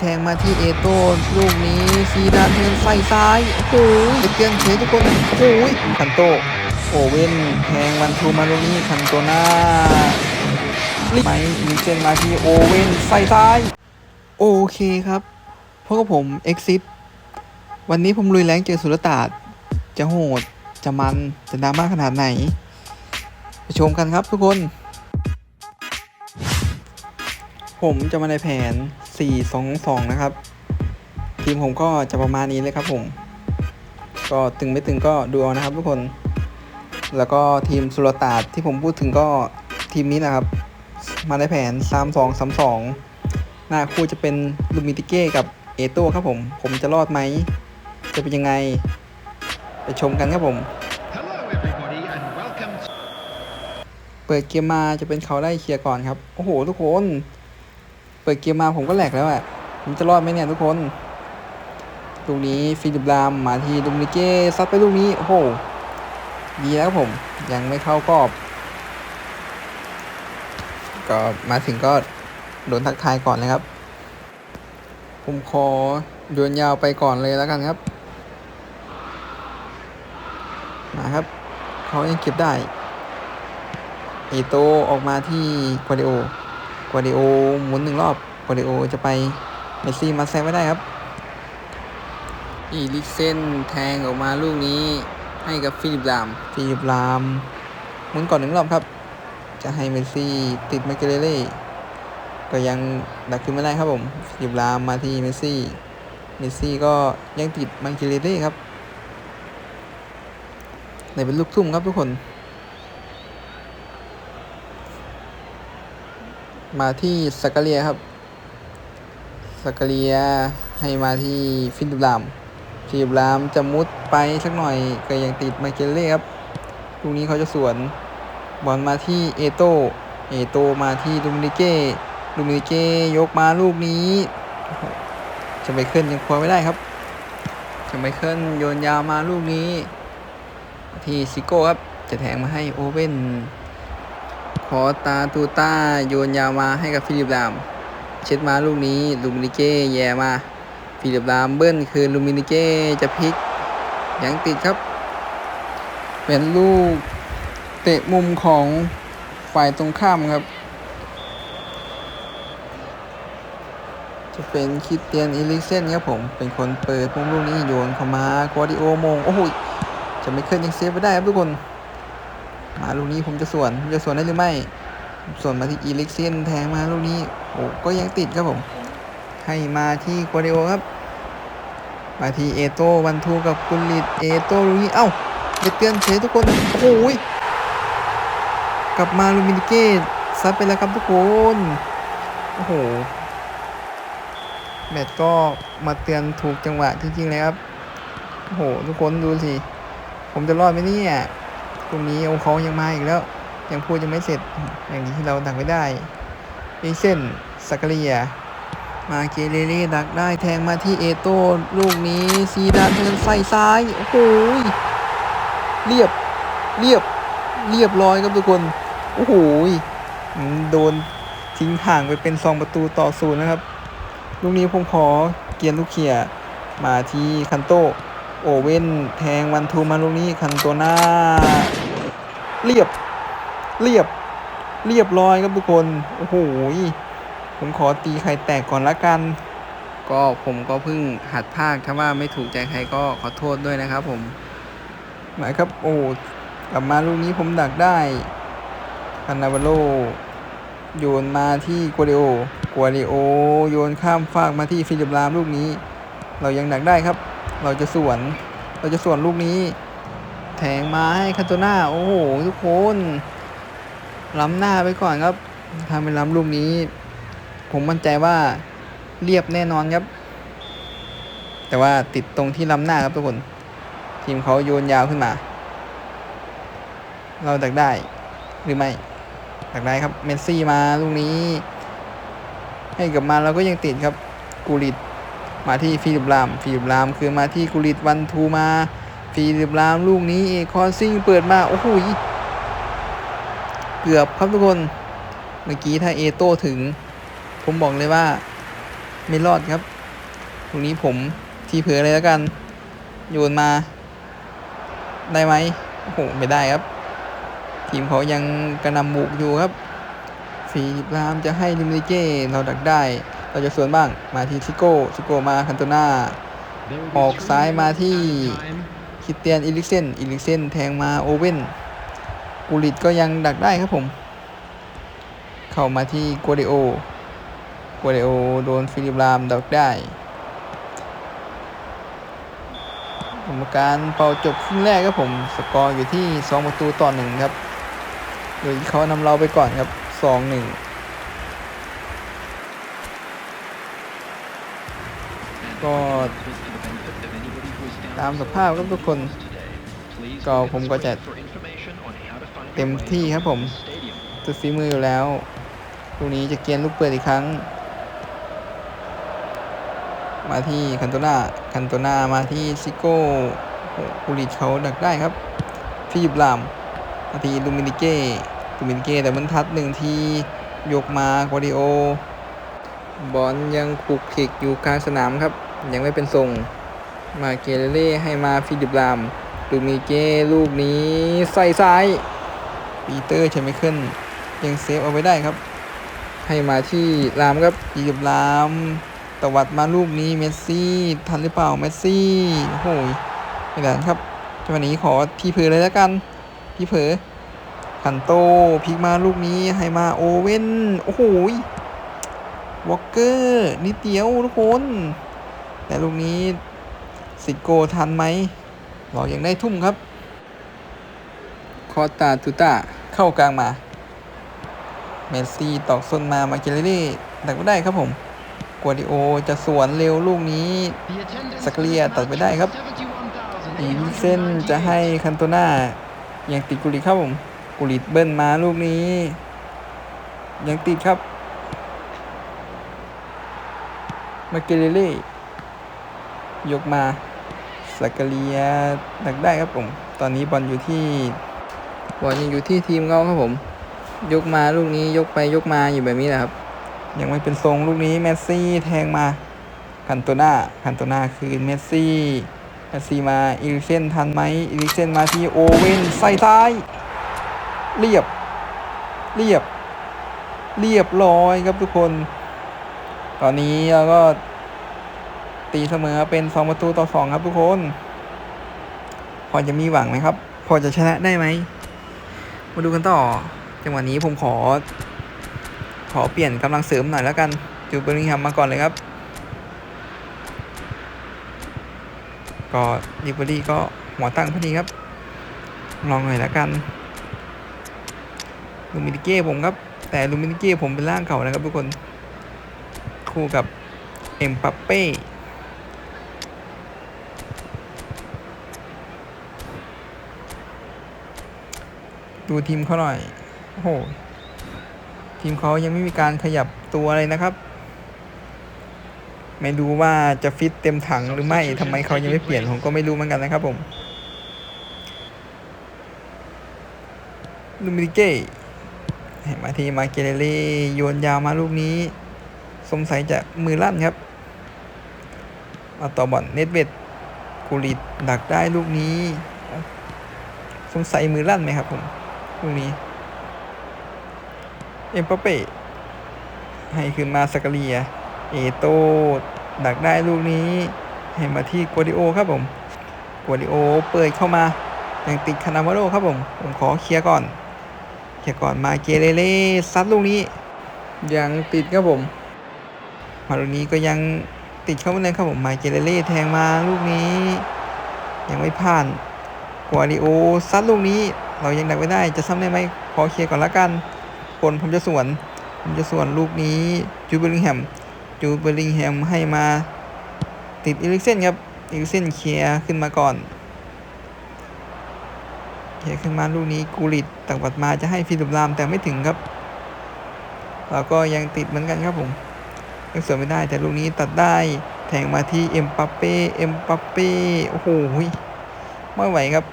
แทงมาที่เอโต้ลูกนี้ซีดานเทินใส่ซ้ายโอ้โหเปลี่ยนเฉยทุกคนโอ้โหคันโตโอเว่นแทงวันทูมาลูกนี้คันโตหน้าไหมมีเจนมาที่โอเว่นใส่ซ้ายโอเคครับพบกับผมเอ็กซิวันนี้ผมลุยแรงเจอสุรตาดจะโหด จะมัน จะดราม่าขนาดไหน ไปชมกันครับทุกคน ผมจะมาในแผน 4-2-2 นะครับ ทีมผมก็จะประมาณนี้เลยครับผม ก็ตึงไม่ตึงก็ดูเอานะครับทุกคน แล้วก็ทีมสุรตาดที่ผมพูดถึงก็ทีมนี้นะครับ มาในแผน 3-2-3-2 หน้าคู่จะเป็นลูมิติเก้กับเอโต้ครับผม ผมจะรอดไหม จะเป็นยังไง ไปชมกันครับผม Hello, everybody, and welcome to เปิดเกมมาจะเป็นเขาได้เคลียร์ก่อนครับ โอ้โห ทุกคน เปิดเกมมาผมก็แหลกแล้วอะผมจะรอดไหมเนี่ยทุกคนลูกนี้ฟิลิปลามมาที่ดูมิเก้ซัดไปลูกนี้โอ้โหดีแล้วผมยังไม่เข้ากรอบ ก็มาถึงก็โดนทักทายก่อนเลยครับ ผมขอโยนยาวไปก่อนเลยแล้วกันครับมาครับเขายังเก็บได้เอโตออกมาที่กัวเดโอ กัวเดโอหมุนหนึ่งรอบกัวเดโอจะไปเมสซี่มาแซงไม่ได้ครับอีลิกเซนแทงออกมาลูกนี้ให้กับฟิลิปลาม ฟิลิปลามหมุนก่อนหนึ่งรอบครับ จะให้เมสซี่ติดมาเกเรเล่ก็ยังดักขึ้นไม่ได้ครับผมฟิลิปลามมาที่เมสซี่ เมสซี่ก็ยังติดมันเกเรเล่ครับในเป็นลูกทุ่มครับทุกคน มาที่สักเลียครับสักเลียให้มาที่ฟิลิปลามฟิลิปลามจะมุดไปสักหน่อยก็ยังติดมาเกลเล่ครับลูกนี้เขาจะสวนบอลมาที่เอโตเอโตมาที่ลูมินิเก้ลูมินิเก้ยกมาลูกนี้จะไปเคลื่อนยังคว้าไม่ได้ครับจะไปเคลื่อนโยนยาวมาลูกนี้ ที่ซิโก้ครับจะแทงมาให้โอเว่น ขอตาตูต้าโยนยาวมาให้กับฟิลิปลาม เช็ดมาลูกนี้ลูมินิเก้แย่มาฟิลิปลามเบิ้ลคือลูมินิเก้จะพลิกยังติดครับ เป็นลูกเตะมุมของฝ่ายตรงข้ามครับ จะเป็นคิดเตียนอิลิเซนครับผม เป็นคนเปิดมุมลูกนี้โยนเข้ามากวาดิโอมง โอ้โหจะไม่เคลื่อนยังเซฟไม่ได้ครับทุกคน มาลูกนี้ผมจะสวนจะสวนได้หรือไม่ ส่วนมาที่อีลิกเซนแทงมาลูกนี้โอ้ก็ยังติดครับผม ให้มาที่กัวเดโอครับ มาที่เอโต้วันทูกับกุลิตเอโต้ลูกนี้เอ้าเด็กเตือนเฉยทุกคนโอ้ยกลับมาลูมินิเกตซัดไปแล้วครับทุกคนโอ้โหแมตก็มาเตือนถูกจังหวะจริงๆเลยครับโอ้โหทุกคนดูสิ ผมจะรอดไหมเนี่ย ตรงนี้โอ้เขายังมาอีกแล้ว ยังพูดยังไม่เสร็จ อย่างนี้ที่เราดักไม่ได้เอเซนสักเรีย มาเกเรเล่ดักได้แทงมาที่เอโต้ลูกนี้ซีดานเทินใส่ซ้าย โอ้โหยเรียบเรียบเรียบร้อยครับทุกคน โอ้โหโดนทิ้งห่างไปเป็นสองประตูต่อศูนย์นะครับ ลูกนี้ผมขอเกียร์ลูกเขียมาที่คันโต โอเว่นแทงวันทูมาลูกนี้คันโตหน้า เรียบ เรียบ เรียบร้อยครับทุกคน โอ้โห ผมขอตีไข่แตกก่อนละกัน ก็ผมก็เพิ่งหัดภาค ถ้าว่าไม่ถูกใจใครก็ขอโทษด้วยนะครับผม หมายครับ โอ้ กลับมาลูกนี้ผมดักได้คานาวาโลโยนมาที่กัวเดโอกัวเดโอ โยนข้ามฟากมาที่ฟิลิปลามลูกนี้ เรายังดักได้ครับ เราจะสวน เราจะสวนลูกนี้ แทงมาให้คาโตนาโอ้โหทุกคนล้ำหน้าไปก่อนครับทำเป็นล้ำลูกนี้ ผมมั่นใจว่าเรียบแน่นอนครับ แต่ว่าติดตรงที่ล้ำหน้าครับทุกคน ทีมเขาโยนยาวขึ้นมา เราดักได้หรือไม่ดักได้ครับเมสซี่มาลูกนี้ ให้กลับมาเราก็ยังติดครับกูริตมาที่ฟิลิปลามฟิลิปลามคือมาที่กูริตวันทูมา ฟิลิปลามลูกนี้เอคอซิงเปิดมาโอ้โหเกือบครับทุกคนเมื่อกี้ถ้าเอโต้ถึง ผมบอกเลยว่าไม่รอดครับตรงนี้ผมทีเผลอเลยแล้วกัน โยนมา ได้ไหมโอ้โหไม่ได้ครับ ทีมเขายังกระนำบุกอยู่ครับฟีลิปรามจะให้ลิมลิเก้เราดักได้ เราจะสวนบ้างมาที่ซิโก้ซิโก้มาคันโตนาออกซ้ายมาที่ คิเตียนอิลิกเซนอิลิกเซนแทงมาโอเว่นกูริตก็ยังดักได้ครับผม เข้ามาที่กัวเดโอกัวเดโอโดนฟิลิปรามดักได้กรรมการเป่าจบครึ่งแรกครับผม สกอร์อยู่ที่ 2 ประตูต่อหนึ่งครับ โดยเขานำเราไปก่อนครับ 2-1 ก็ ตามสภาพครับทุกคน ก็ผมก็จะเต็มที่ครับผมสุดฝีมืออยู่แล้วลูกนี้จะเกียนลูกเปิดอีกครั้ง มาที่คันโตนาคันโตนามาที่ซิโก้โอ้โหกุลิตเขาดักได้ครับฟิลิปลาม มาที่ลูมินิเก้ลูมินิเก้แต่มันทัดหนึ่งทียกมากวาดิโอบอลยังคลุกคลิกอยู่กลางสนามครับ ยังไม่เป็นทรง มาเกเรเล่ให้มาฟิลิปลามลูมินิเก้ลูกนี้ใส่ซ้ายปีเตอร์เชมิเคิลยังเซฟเอาไว้ได้ครับ ให้มาที่รามครับฟิลิปลามตวัดมาลูกนี้เมสซี่ทันหรือเปล่าเมสซี่โอ้โหไม่ได้ครับจังหวะนี้ขอพี่เผอเลยแล้วกัน พี่เผอขันโตพิกมาลูกนี้ให้มาโอเว่นโอ้โหวอลเกอร์นิดเดียวทุกคนแต่ลูกนี้ สิโกทันไหมเรายังได้ทุ่มครับ คอตาตูตาเข้ากลางมา เมสซี่ตอกส้นมามาเกเลเล่ดักไม่ได้ครับผม กัวดิโอจะสวนเร็วลูกนี้ The attendance สกเลียตัดไปได้ครับอีลิเส้นจะให้คันโตนายังติดกุลิครับผมกุลิเบิ้ลมาลูกนี้ ยังติดครับมาเกเลเล่ยกมา สกเลียดักได้ครับผม ตอนนี้บอลอยู่ที่บอลยังอยู่ที่ทีมเขาครับผม ยกมาลูกนี้ยกไปยกมาอยู่แบบนี้แหละครับ ยังไม่เป็นทรงลูกนี้เมสซี่แทงมาคันโตนาคันโตนาคืนเมสซี่เมสซี่มาอีริเซนทันไหมอีริเซนมาที่โอเว่นใส่ซ้าย เรียบ เรียบ เรียบร้อยครับทุกคน ตอนนี้เราก็ ตีเสมอเป็น 2 ประตูต่อ 2 ครับทุกคน พอจะมีหวังไหมครับ พอจะชนะได้ไหม มาดูกันต่อ จังหวะนี้ผมขอ ขอเปลี่ยนกำลังเสริมหน่อยแล้วกัน จูเบอร์ลิงแฮมมาก่อนเลยครับ ก็ลิเบอรี่ก็หัวตั้งพอดีครับ ลองหน่อยและกัน ลูมินิเก้ผมครับ แต่ลูมินิเก้ผมเป็นร่างเก่านะครับทุกคน คู่กับเอ็มปัปเป้ ดูทีมเขาหน่อย โอ้โห ทีมเขายังไม่มีการขยับตัวเลยนะครับ ไม่รู้ว่าจะฟิตเต็มถังหรือไม่ทำไมเขายังไม่เปลี่ยนผมก็ไม่รู้เหมือนกันนะครับผมลูมิเก้ให้มาทีมาเกเรเล่โยนยาวมาลูกนี้ สงสัยจะมือลั่นครับ มาต่อบอลเนตเวดกูริดดักได้ลูกนี้ สงสัยมือลั่นไหมครับผม ลูกนี้ เอ็มปเป้ให้คืนมาสกเลีย เอโตดักได้ลูกนี้ ให้มาที่กัวดิโอครับผมกัวดิโอเปิดเข้ามายังติดคานาวาโรครับผม ผมขอเคลียร์ก่อน เคลียร์ก่อนมาเกเรเล่ซัดลูกนี้ ยังติดครับผม มาลูกนี้ก็ยังติดเข้ามาเลยครับผมมาเกเรเล่แทงมาลูกนี้ ยังไม่ผ่านกัวดิโอซัดลูกนี้ เรายังดักไม่ได้จะซ้ำได้ไหมขอเคลียร์ก่อนละกันผลผมจะสวน ผมจะส่วนลูกนี้จูเบอริงแฮมจูเบอริงแฮมให้มาติดอีลิกเซนครับอีลิกเซนเคลียร์ขึ้นมาก่อนเคลียร์ขึ้นมาลูกนี้กูริดตักบัดมาจะให้ฟิลิปลามแต่ไม่ถึงครับเราก็ยังติดเหมือนกันครับผมยังสวนไม่ได้แต่ลูกนี้ตัดได้แทงมาที่เอ็มปัปเป้เอ็มปัปเป้โอ้โหไม่ไหวครับ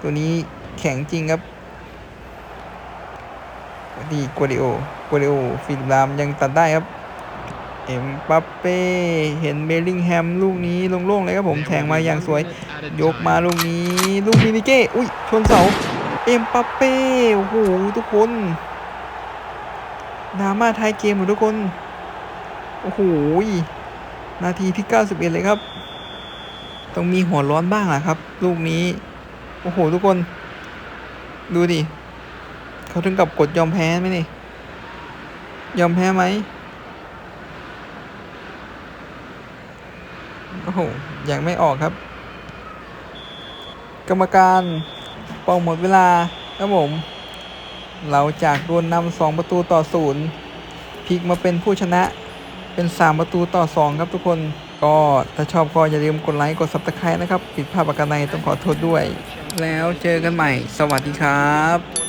ตัวนี้ แข็งจริงครับดีกัวดิโอกัวดิโอฟิลิปลามยังตัดได้ครับ เอ็มบัปเป้ เห็นเบลลิงแฮมลูกนี้โล่งๆเลยครับผมแทงมาอย่างสวย ยกมาลูกนี้ ลูกนี้มิเก้ อุ้ยชนเสา เอ็มบัปเป้ โอ้โหทุกคนดราม่าท้ายเกมหมดทุกคน โอ้โห นาทีที่ 91 เลยครับ ต้องมีหัวร้อนบ้างแหละครับ ลูกนี้ โอ้โห ทุกคน ดูดิเขาถึงกับกดยอมแพ้ไหมนี่ ยอมแพ้ไหมโอ้โหยังไม่ออกครับ กรรมการเป่าหมดเวลาครับผม เราจากโดนนำสองประตูต่อศูนย์พลิกมาเป็นผู้ชนะเป็น 3 ประตูต่อ 2 ครับทุกคน ก็ถ้าชอบก็อย่าลืมกดไลค์ กดซับสไครต์นะครับ ผิดพลาดประการใดต้องขอโทษด้วย แล้วเจอกันใหม่ สวัสดีครับ